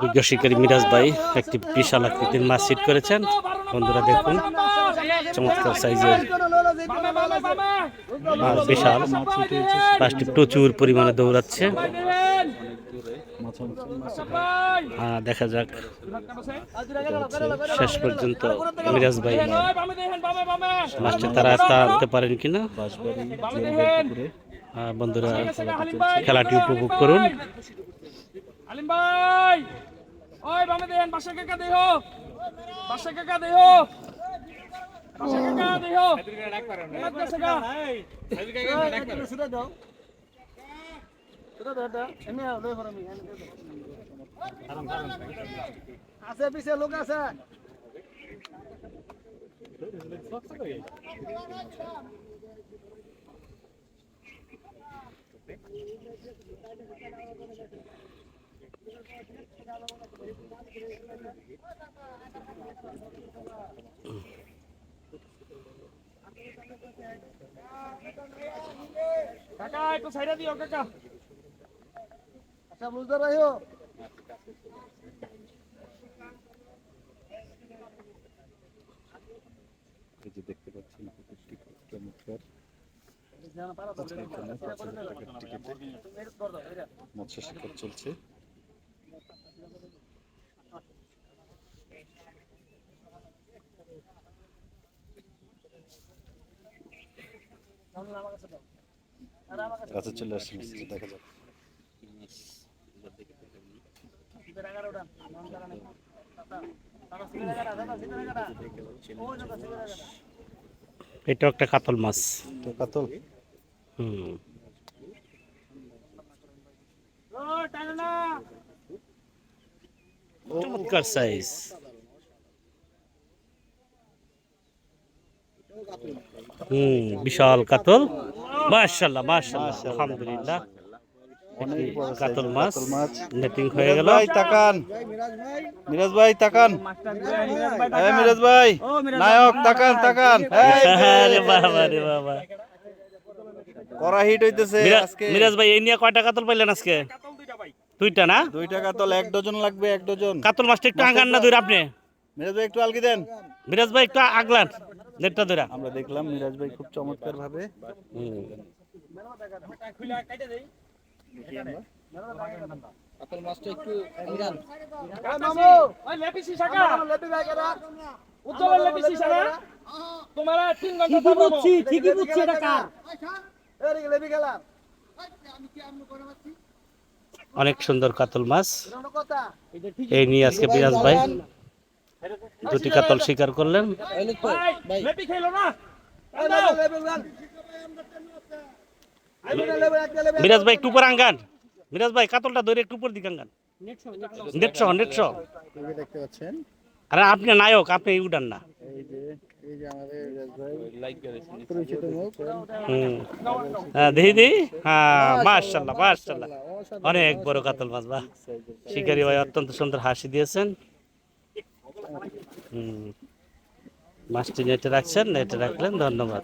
বিজ্ঞ শিকারী মিরাজ ভাই একটি বিশাল আকৃতির মাছ সিট করেছেন। বন্ধুরা দেখুন, চমৎকার সাইজের বিশাল। মাছটি প্রচুর পরিমাণে দৌড়াচ্ছে। দেখা যাক, শেষ পর্যন্ত মিরাজ ভাই মাছটি তারা আনতে পারেন কিনা। বন্ধুরা, খেলাটি উপভোগ করুন। আলিম ভাই! ওই বামে দেন বাসা কাকা দেহ। বাসা কাকা দেহ। বাসা কাকা দেহ। বাসা কাকা আছে, পিছে লোক আছে। কাকা একটু সাইডে দিও কাকা। আচ্ছা বুঝতে রহিও এই যে দেখতে পাচ্ছেন পুকুরটি খুব চমৎকার মৎস্য শিকার চলছে। কাছে চলে আসছে মাছটা দেখা যাক। এটাও একটা কাতল মাছ। তো কাতল? হুম। ও টানে না। চমৎকার সাইজ হুম বিশাল কাতল। মাশাল্লাহ মাশাল্লাহ আলহামদুলিল্লাহ। কাতল মাছ নেটিং হয়ে গেল। ভাই তাকান। মিরাজ ভাই তাকান। মিরাজ ভাই নায়ক তাকান তাকান। আরে বাবা রে বাবা। করা হিট হইতেছে মিরাজ- আজকে। মিরাজ ভাই এই নিয়ে কয়টা কাতল পাইলেন আজকে? দুইটা দুইটা না? দুইটা কাতল এক ডজন লাগবে এক ডজন। কাতল মাছটা একটু আগান না ধরে আপনি। মিরাজ ভাই একটু আলগি দেন। মিরাজ ভাই একটু আগলান। নেটটা ধরে। আমরা দেখলাম মিরাজ ভাই খুব চমৎকার ভাবে গেলাম অনেক সুন্দর কাতল মাছ। এই নিয়ে আজকে বিরাজ ভাই। দুটি কাতল শিকার করলেন। মিরাজ ভাই, একটু উপর আঙ্গান। মিরাজ ভাই, কাতলটা ধরে একটু উপর দিকে আঙ্গান। নেট সহ নেট সহ এই যে দেখতে পাচ্ছেন আরে আপনি নায়ক, আপনি উঠান না। হুম। হ্যাঁ হ্যাঁ মার্শাল্লাহ অনেক বড় কাতল মাছ বা শিকারি ভাই অত্যন্ত সুন্দর হাসি দিয়েছেন। মাছটি নেটে রাখছেন নেটে রাখলেন ধন্যবাদ।